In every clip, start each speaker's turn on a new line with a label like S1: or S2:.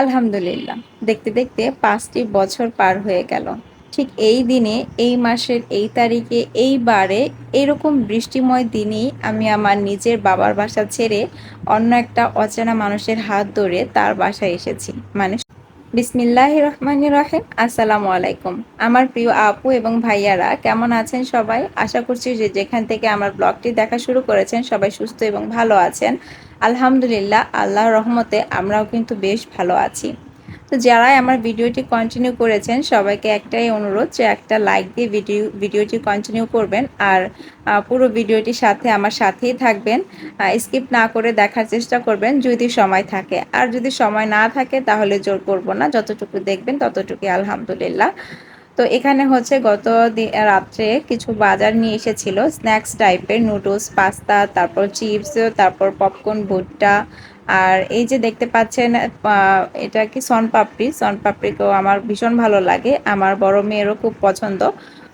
S1: আলহামদুলিল্লাহ। দেখতে দেখতে পাঁচটি বছর পার হয়ে গেল। ঠিক এই দিনে, এই মাসের এই তারিখে, এই বারে এরকম বৃষ্টিময় দিনেই আমি আমার নিজের বাবার বাসা ছেড়ে অন্য একটা অচেনা মানুষের হাত ধরে তার বাসায় এসেছি। মানে বিসমিল্লাহ রহমান রহিম, আসসালামু আলাইকুম। আমার প্রিয় আপু এবং ভাইয়ারা, কেমন আছেন সবাই? আশা করছি যে যেখান থেকে আমার ব্লগটি দেখা শুরু করেছেন সবাই সুস্থ এবং ভালো আছেন। আলহামদুলিল্লাহ, আল্লাহর রহমতে আমরাও কিন্তু বেশ ভালো আছি। তো যারাই আমার ভিডিওটি কন্টিনিউ করেছেন, সবাইকে একটাই অনুরোধ যে একটা লাইক দিয়ে ভিডিও ভিডিওটি কন্টিনিউ করবেন আর পুরো ভিডিওটির সাথে আমার সাথেই থাকবেন। স্কিপ না করে দেখার চেষ্টা করবেন যদি সময় থাকে। আর যদি সময় না থাকে তাহলে জোর করব না, যতটুকু দেখবেন ততটুকুই আলহামদুলিল্লাহ। তো এখানে হচ্ছে গত রাত্রে কিছু বাজার নিয়ে এসেছিল। স্ন্যাক্স টাইপের, নুডলস, পাস্তা, তারপর চিপস, তারপর পপকর্ন, ভুট্টা। আর এই যে দেখতে পাচ্ছেন এটা কি সনপাপড়ি সনপাপড়িকেও আমার ভীষণ ভালো লাগে। আমার বড় মেয়েরও খুব পছন্দ।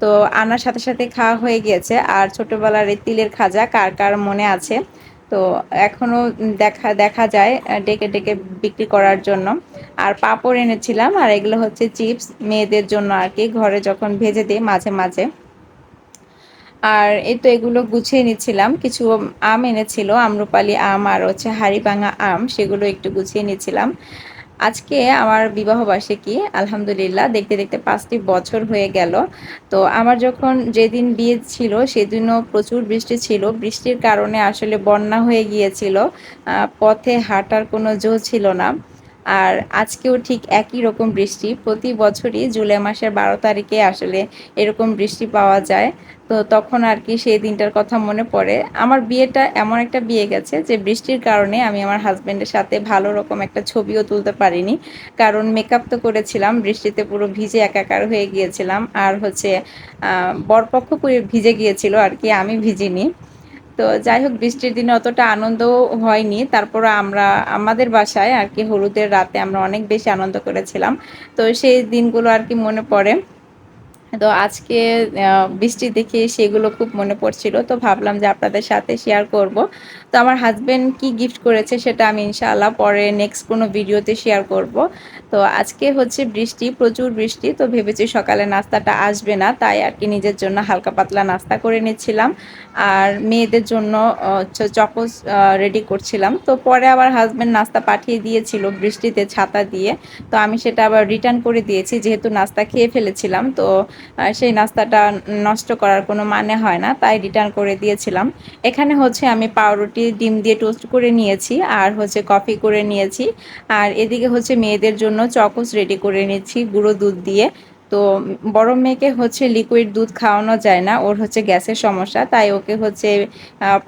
S1: তো আনার সাথে সাথে খাওয়া হয়ে গিয়েছে। আর ছোটোবেলার এই তিলের খাজা কার কার মনে আছে? তো এখনও দেখা দেখা যায় ডেকে ডেকে বিক্রি করার জন্য। আর পাঁপড় এনেছিলাম, আর এগুলো হচ্ছে চিপস, মেয়েদের জন্য আর কি, ঘরে যখন ভেজে দিই মাঝে মাঝে। আর এই তো এগুলো গুছিয়ে নিচ্ছিলাম, কিছু আম এনেছিল, আম্রপালি আম আর হচ্ছে হাড়িভাঙা আম, সেগুলো একটু গুছিয়ে নিচ্ছিলাম। আজকে আমার বিবাহ বার্ষিকী, আলহামদুলিল্লাহ, দেখতে দেখতে পাঁচটি বছর হয়ে গেল। তো আমার যখন যেদিন বিয়ে ছিল, সেদিনও প্রচুর বৃষ্টি ছিল। বৃষ্টির কারণে আসলে বন্যা হয়ে গিয়েছিল। পথে হাঁটার কোনো জো ছিল না। আর আজকেও ঠিক একই রকম বৃষ্টি। প্রতি বছরই জুলাই মাসের বারো তারিখে আসলে এরকম বৃষ্টি পাওয়া যায়। তো তখন আর কি সেই দিনটার কথা মনে পড়ে। আমার বিয়েটা এমন একটা বিয়ে গেছে যে বৃষ্টির কারণে আমি আমার হাজব্যান্ডের সাথে ভালো রকম একটা ছবিও তুলতে পারিনি। কারণ মেকআপ তো করেছিলাম, বৃষ্টিতে পুরো ভিজে একাকার হয়ে গিয়েছিলাম। আর হচ্ছে বরপক্ষ ভিজে গিয়েছিল আর কি, আমি ভিজিনি। তো যাই হোক, বৃষ্টির দিনে অতটা আনন্দ হয়নি। তারপর আমরা, আমাদের বাসায় আর কি হলুদের রাতে আমরা অনেক বেশি আনন্দ করেছিলাম। তো সেই দিনগুলো আর কি মনে পড়ে। তো আজকে বৃষ্টি দেখে সেগুলো খুব মনে পড়ছিল। তো ভাবলাম যে আপনাদের সাথে শেয়ার করব। তো আমার হাজব্যান্ড কি গিফট করেছে সেটা আমি ইনশাআল্লাহ পরে নেক্সট কোনো ভিডিওতে শেয়ার করব। তো আজকে হচ্ছে বৃষ্টি, প্রচুর বৃষ্টি। তো ভেবেছি সকালে নাস্তাটা আসবে না, তাই আর কি নিজের জন্য হালকা পাতলা নাস্তা করে নিচ্ছিলাম। আর মেয়েদের জন্য চকোস রেডি করছিলাম। তো পরে আবার হাজব্যান্ড নাস্তা পাঠিয়ে দিয়েছিল বৃষ্টিতে ছাতা দিয়ে। তো আমি সেটা আবার রিটার্ন করে দিয়েছি, যেহেতু নাস্তা খেয়ে ফেলেছিলাম। তো সেই নাস্তাটা নষ্ট করার কোনো মানে হয় না, তাই রিটার্ন করে দিয়েছিলাম। এখানে হচ্ছে আমি পাউরুটি, ডিম দিয়ে টোস্ট করে নিয়েছি আর হচ্ছে কফি করে নিয়েছি। আর এদিকে হচ্ছে মেয়েদের জন্য চকোস রেডি করে নিচ্ছি, গুঁড়ো দুধ দিয়ে। তো বড় মেয়েকে হচ্ছে লিকুইড দুধ খাওয়ানো যায় না, ওর হচ্ছে গ্যাসের সমস্যা, তাই ওকে হচ্ছে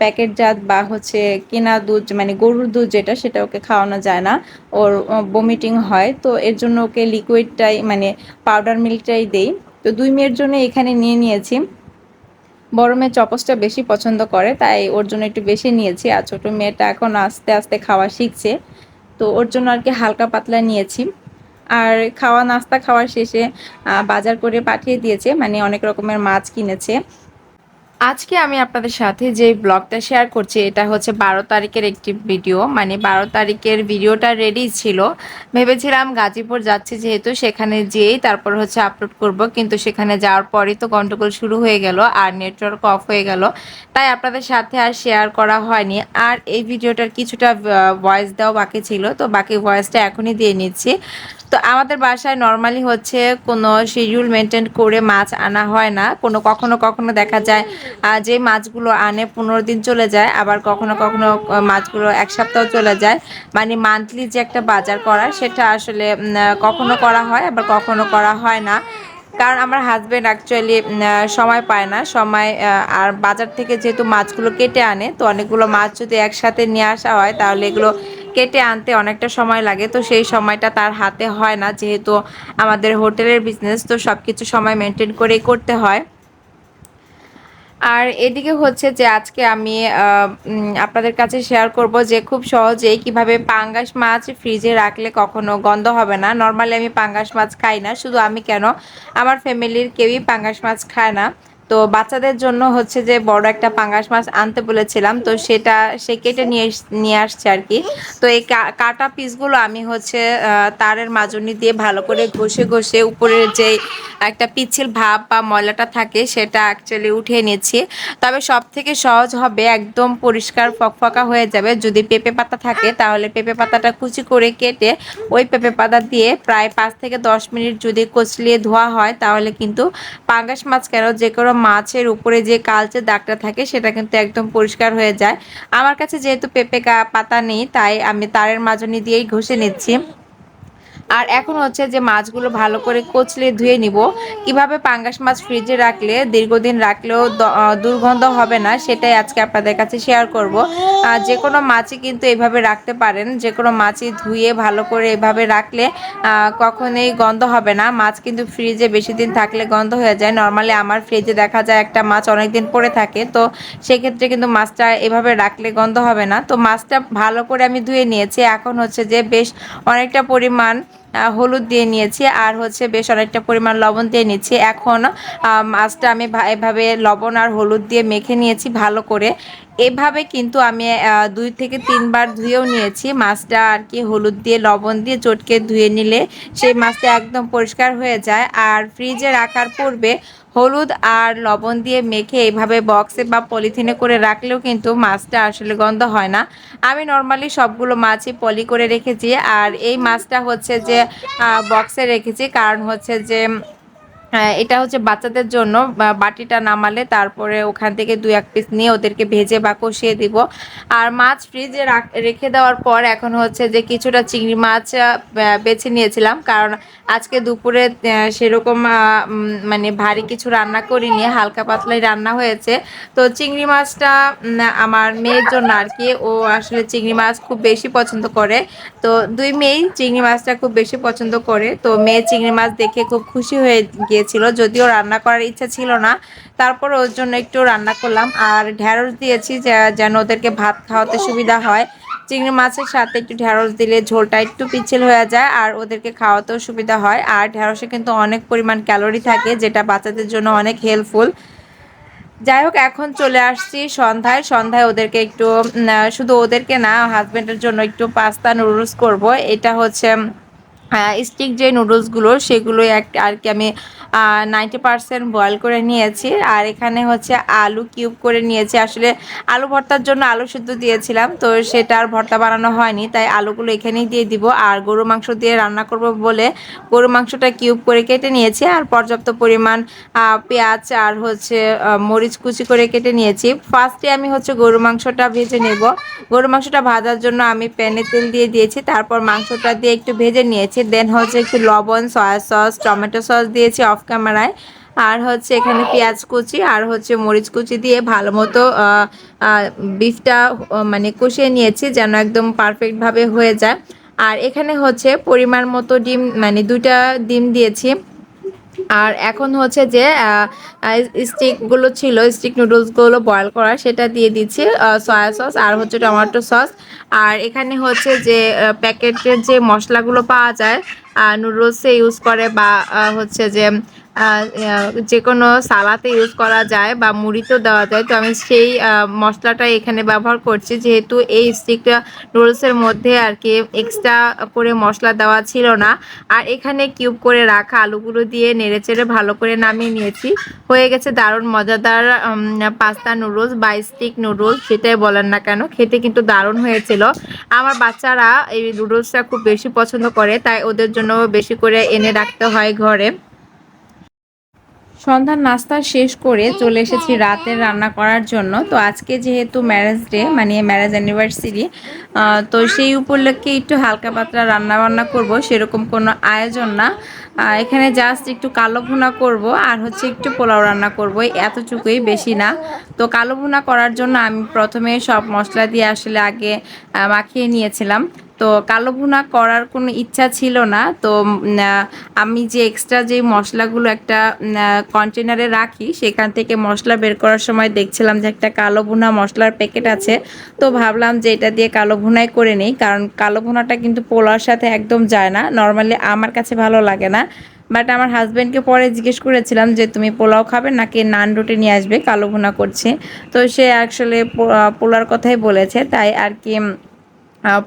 S1: প্যাকেটজাত বা হচ্ছে কেনা দুধ মানে গরুর দুধ যেটা, সেটা ওকে খাওয়ানো যায় না। ওর বমিটিং হয়, তো এর জন্য ওকে লিকুইডটাই মানে পাউডার মিল্কটাই দেই। তো দুই মেয়ের জন্য এখানে নিয়ে নিয়েছি। বড় মেয়ে চপসটা বেশি পছন্দ করে, তাই ওর জন্য একটু বেশি নিয়েছি। আর ছোটো মেয়েটা এখন আস্তে আস্তে খাওয়া শিখছে, তো ওর জন্য আর কি হালকা পাতলা নিয়েছি। আর খাওয়া, নাস্তা খাওয়ার শেষে বাজার করে পাঠিয়ে দিয়েছে মানে অনেক রকমের মাছ কিনেছে। আজকে আমি আপনাদের সাথে যে ব্লগটা শেয়ার করছি, এটা হচ্ছে বারো তারিখের একটি ভিডিও। মানে বারো তারিখের ভিডিওটা রেডি ছিল। ভেবেছিলাম গাজীপুর যাচ্ছি যেহেতু, সেখানে যেয়েই তারপর হচ্ছে আপলোড করব। কিন্তু সেখানে যাওয়ার পরই তো গন্ডগোল শুরু হয়ে গেল আর নেটওয়ার্ক অফ হয়ে গেল। তাই আপনাদের সাথে আর শেয়ার করা হয়নি। আর এই ভিডিওটার কিছুটা ভয়েস দেওয়া বাকি ছিল। তো বাকি ভয়েসটা এখনই দিয়ে নিচ্ছি। তো আমাদের বাসায় নর্মালি হচ্ছে কোনো শিডিউল মেনটেন করে মাছ আনা হয় না। কোনো কখনো কখনো দেখা যায় যে মাছগুলো আনে পনেরো দিন চলে যায়, আবার কখনো কখনো মাছগুলো এক সপ্তাহ চলে যায়। মানে মান্থলি যে একটা বাজার করা, সেটা আসলে কখনো করা হয়, আবার কখনো করা হয় না। কারণ আমার হাজব্যান্ড অ্যাকচুয়ালি সময় পায় না। সময় আর বাজার থেকে যেহেতু মাছগুলো কেটে আনে, তো অনেকগুলো মাছ যদি একসাথে নিয়ে আসা হয়, তাহলে এগুলো কেটে আনতে অনেকটা সময় লাগে, তো সেই সময়টা তার হাতে হয় না, যেহেতু আমাদের হোটেলের বিজনেস তো সব কিছু সময় মেনটেন করেই করতে হয়। আর এদিকে হচ্ছে যে আজকে আমি আপনাদের কাছে শেয়ার করব যে খুব সহজেই কীভাবে পাঙ্গাস মাছ ফ্রিজে রাখলে কখনো গন্ধ হবে না। নর্মালি আমি পাঙ্গাস মাছ খাই না, শুধু আমি কেন? আমার ফ্যামিলির কেউই পাঙ্গাস মাছ খায় না। তো বাচ্চাদের জন্য হচ্ছে যে বড় একটা পাঙ্গাস মাছ আনতে বলেছিলাম, তো সেটা সে কেটে নিয়ে নিয়ে আসছে আর কি। তো এই কাটা পিসগুলো আমি হচ্ছে তারের মাজনি দিয়ে ভালো করে ঘষে ঘষে উপরের যে একটা পিচ্ছিল ভাব বা ময়লাটা থাকে সেটা অ্যাকচুয়ালি উঠিয়ে নিচ্ছি। তবে সব থেকে সহজ হবে একদম পরিষ্কার ফকফকা হয়ে যাবে। যদি পেঁপে পাতা থাকে তাহলে পেঁপে পাতাটা কুচি করে কেটে ওই পেঁপে পাতা দিয়ে প্রায় পাঁচ থেকে দশ মিনিট যদি কচলিয়ে ধোয়া হয় তাহলে কিন্তু পাঙ্গাস মাছ কেন যে কোনো মাছের উপরে যে কালচে দাগটা থাকে, সেটা কিন্তু একদম পরিষ্কার হয়ে যায়। আমার কাছে যেহেতু পেঁপে পাতা নেই, তাই আমি তারের মাজনি দিয়েই ঘষে নিচ্ছি। আর এখন হচ্ছে যে মাছগুলো ভালো করে কচলে ধুয়ে নিব। কীভাবে পাঙ্গাস মাছ ফ্রিজে রাখলে, দীর্ঘদিন রাখলেও দুর্গন্ধ হবে না, সেটাই আজকে আপনাদের কাছে শেয়ার করব। যে কোনো মাছই কিন্তু এভাবে রাখতে পারেন, যে কোনো মাছই ধুয়ে ভালো করে এভাবে রাখলে কখনোই গন্ধ হবে না। মাছ কিন্তু ফ্রিজে বেশি দিন থাকলে গন্ধ হয়ে যায়। নর্মালি আমার ফ্রিজে দেখা যায় একটা মাছ অনেক দিন পরে থাকে, তো সেক্ষেত্রে কিন্তু মাছটা এভাবে রাখলে গন্ধ হবে না। তো মাছটা ভালো করে আমি ধুয়ে নিয়েছি। এখন হচ্ছে যে বেশ অনেকটা পরিমাণ হলুদ দিয়ে নিয়েছি, আর হচ্ছে বেশ অনেকটা পরিমাণ লবণ দিয়ে নিচ্ছি। এখন মাছটা আমি এভাবে লবণ আর হলুদ দিয়ে মেখে নিয়েছি ভালো করে। এভাবে কিন্তু আমি দুই থেকে তিনবার ধুয়েও নিয়েছি। মাছটা আর কি হলুদ দিয়ে, লবণ দিয়ে চটকে ধুয়ে নিলে সেই মাছটা একদম পরিষ্কার হয়ে যায়। আর ফ্রিজে রাখার পূর্বে হলুদ আর লবণ দিয়ে মেখে এইভাবে বক্সে বা পলিথিনে করে রাখলেও কিন্তু মাছটা আসলে গন্ধ হয় না। আমি নর্মালি সবগুলো মাছই পলি করে রেখেছি। আর এই মাছটা হচ্ছে যে বক্সে রেখেছি। কারণ হচ্ছে যে এটা হচ্ছে বাচ্চাদের জন্য বাটিটা নামালে তারপরে ওখান থেকে দুই এক পিস নিয়ে ওদেরকে ভেজে বা কষিয়ে দিব। আর মাছ ফ্রিজে রাখ- দেওয়ার পর এখন হচ্ছে যে কিছুটা চিংড়ি মাছ বেছে নিয়েছিলাম। কারণ আজকে দুপুরে সেরকম মানে ভারী কিছু রান্না করিনি, হালকা পাতলাই রান্না হয়েছে। তো চিংড়ি মাছটা আমার মেয়ের জন্য আর কি, ও আসলে চিংড়ি মাছ খুব বেশি পছন্দ করে। তো দুই মেয়েই চিংড়ি মাছটা খুব বেশি পছন্দ করে। তো মেয়ে চিংড়ি মাছ দেখে খুব খুশি হয়ে গিয়েছিল যদিও রান্না করার ইচ্ছা ছিল না। তারপর ওর জন্য একটু রান্না করলাম, আর ঢ্যাঁড়স দিয়েছি যেন ওদেরকে ভাত খাওয়াতে সুবিধা হয়। চিংড়ি মাছের সাথে একটু ঢ্যাঁড়স দিলে ঝোলটা একটু পিচ্ছিল হয়ে যায়, আর ওদেরকে খাওয়াতেও সুবিধা হয়। আর ঢ্যাঁড়সে কিন্তু অনেক পরিমাণ ক্যালোরি থাকে, যেটা বাচ্চাদের জন্য অনেক হেল্পফুল। যাই হোক, এখন চলে আসছি সন্ধ্যায়। সন্ধ্যায় ওদেরকে একটু শুধু ওদেরকে না হাজবেন্ডের জন্য একটু পাস্তা নুডলস করব। এটা হচ্ছে স্টিক যে নুডলসগুলো সেগুলোই এক, আর কি আমি নাইনটি পারসেন্ট বয়েল করে নিয়েছি। আর এখানে হচ্ছে আলু কিউব করে নিয়েছি। আসলে আলু ভর্তার জন্য আলু সিদ্ধ দিয়েছিলাম, তো সেটা আর ভর্তা বানানো হয়নি। তাই আলুগুলো এখানেই দিয়ে দিব। আর গরু মাংস দিয়ে রান্না করব বলে গরু মাংসটা কিউব করে কেটে নিয়েছি। আর পর্যাপ্ত পরিমাণ পেঁয়াজ আর হচ্ছে মরিচ কুচি করে কেটে নিয়েছি। ফার্স্টে আমি হচ্ছে গরু মাংসটা ভেজে নেব। গরু মাংসটা ভাজার জন্য আমি প্যানে তেল দিয়ে দিয়েছি। তারপর মাংসটা দিয়ে একটু ভেজে নিয়েছি। দেন হচ্ছে একটু লবণ সয়া সস টমেটো সস দিয়েছি। অফ ক্যামেরায় আর হচ্ছে এখানে পেঁয়াজ কুচি আর হচ্ছে মরিচ কুচি দিয়ে ভালো মতো বিফটা মানে কষিয়ে নিয়েছি যেন একদম পারফেক্টভাবে হয়ে যায়। আর এখানে হচ্ছে পরিমাণ মতো ডিম মানে দুইটা ডিম দিয়েছি। আর এখন হচ্ছে যে স্টিকগুলো ছিল স্টিক নুডলসগুলো বয়েল করা, সেটা দিয়ে দিচ্ছি সয়া সস আর হচ্ছে টমেটো সস আর এখানে হচ্ছে যে প্যাকেটের যে মশলাগুলো পাওয়া যায় নুডলসে ইউজ করে বা হচ্ছে যে যে কোনো সালাতে ইউজ করা যায় বা মুড়িতেও দেওয়া যায়। তো আমি সেই মশলাটা এখানে ব্যবহার করছি। যেহেতু এই স্টিকটা নুডলসের মধ্যে আর কি এক্সট্রা করে মশলা দেওয়া ছিল না। আর এখানে কিউব করে রাখা আলুগুলো দিয়ে নেড়েচেড়ে ভালো করে নামিয়ে নিয়েছি। হয়ে গেছে দারুণ মজাদার পাস্তা নুডলস বা স্টিক নুডলস সেটাই বলেন না কেন, খেতে কিন্তু দারুণ হয়েছিল। আমার বাচ্চারা এই নুডলসটা খুব বেশি পছন্দ করে, তাই ওদের জন্য বেশি করে এনে রাখতে হয় ঘরে। সন্ধ্যার নাস্তা শেষ করে চলে এসেছি রাতের রান্না করার জন্য। তো আজকে যেহেতু ম্যারেজ ডে মানে ম্যারেজ অ্যানিভার্সারি তো সেই উপলক্ষে একটু হালকা পাতলা রান্না বান্না করব, সেরকম কোনো আয়োজন না। এখানে জাস্ট একটু কালো ভুনা করব, আর হচ্ছে একটু পোলাও রান্না করব এতটুকুই, বেশি না। তো কালো ভুনা করার জন্য আমি প্রথমে সব মশলা দিয়ে আসলে আগে মাখিয়ে নিয়েছিলাম। তো কালো ভুনা করার কোনো ইচ্ছা ছিল না। তো আমি যে এক্সট্রা যে মশলাগুলো একটা কন্টেনারে রাখি, সেখান থেকে মশলা বের করার সময় দেখছিলাম যে একটা কালো ভুনা মশলার প্যাকেট আছে। তো ভাবলাম যে এটা দিয়ে কালো ভুনাই করে নিই, কারণ কালো ভুনাটা কিন্তু পোলার সাথে একদম যায় না। নর্মালি আমার কাছে ভালো লাগে না। বাট আমার হাজব্যান্ডকে পরে জিজ্ঞেস করেছিলাম যে, তুমি পোলাও খাবে নাকি নান রুটি নিয়ে আসবে? কালো ভুনা করছে। তো সে আসলে পোলার কথাই বলেছে। তাই আর কি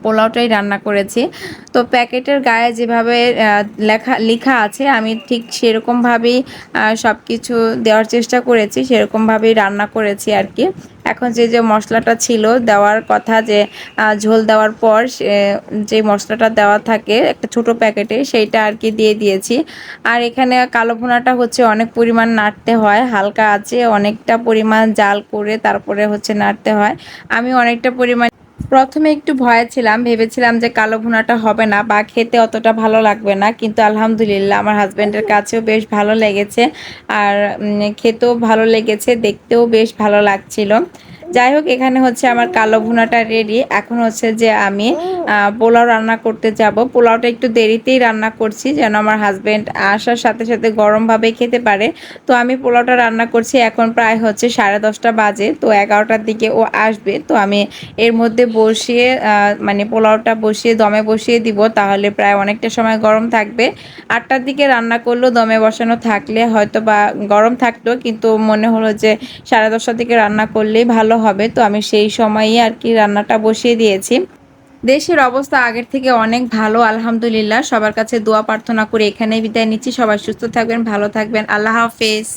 S1: পোলাওটাই রান্না করেছি। তো প্যাকেটের গায়ে যেভাবে লেখা লেখা আছে, আমি ঠিক সেরকমভাবেই সব কিছু দেওয়ার চেষ্টা করেছি, সেরকমভাবেই রান্না করেছি আর কি। এখন যে যে মশলাটা ছিল দেওয়ার কথা যে ঝোল দেওয়ার পর যে মশলাটা দেওয়া থাকে, একটা ছোট প্যাকেটে, সেইটা আর কি দিয়ে দিয়েছি। আর এখানে কালো ভুনাটা হচ্ছে অনেক পরিমাণ নাড়তে হয়, হালকা আছে, অনেকটা পরিমাণ জাল করে তারপরে হচ্ছে নাড়তে হয়। আমি অনেকটা পরিমাণ প্রথমে একটু ভয়ে ছিলাম, ভেবেছিলাম যে কালো ভুনাটা হবে না, বা খেতে অতটা ভালো লাগবে না, কিন্তু আলহামদুলিল্লাহ আমার হাজব্যান্ডের কাছেও বেশ ভালো লেগেছে, আর খেতেও ভালো লেগেছে, দেখতেও বেশ ভালো লাগছিল। যাই হোক এখানে হচ্ছে আমার কালো ভুনাটা রেডি এখন হচ্ছে যে আমি পোলাও রান্না করতে যাব। পোলাওটা একটু দেরিতেই রান্না করছি যেন আমার হাজব্যান্ড আসার সাথে সাথে গরমভাবে খেতে পারে। তো আমি পোলাওটা রান্না করছি এখন প্রায় হচ্ছে সাড়ে দশটা বাজে তো এগারোটার দিকে ও আসবে। তো আমি এর মধ্যে বসিয়ে মানে পোলাওটা বসিয়ে দমে বসিয়ে দিব তাহলে প্রায় অনেকটা সময় গরম থাকবে। আটটার দিকে রান্না করলেও দমে বসানো থাকলে হয়তো বা গরম থাকতো কিন্তু মনে হলো যে সাড়ে দশটার দিকে রান্না করলেই ভালো হবে, তো আমি সেই সময়ই আর কি রান্নাটা বসিয়ে দিয়েছি। দেশের অবস্থা আগের থেকে অনেক ভালো, আলহামদুলিল্লাহ। সবার কাছে দোয়া প্রার্থনা করে, এখানেই বিদায় নিচ্ছি। সবাই সুস্থ থাকবেন, ভালো থাকবেন। আল্লাহ হাফেজ।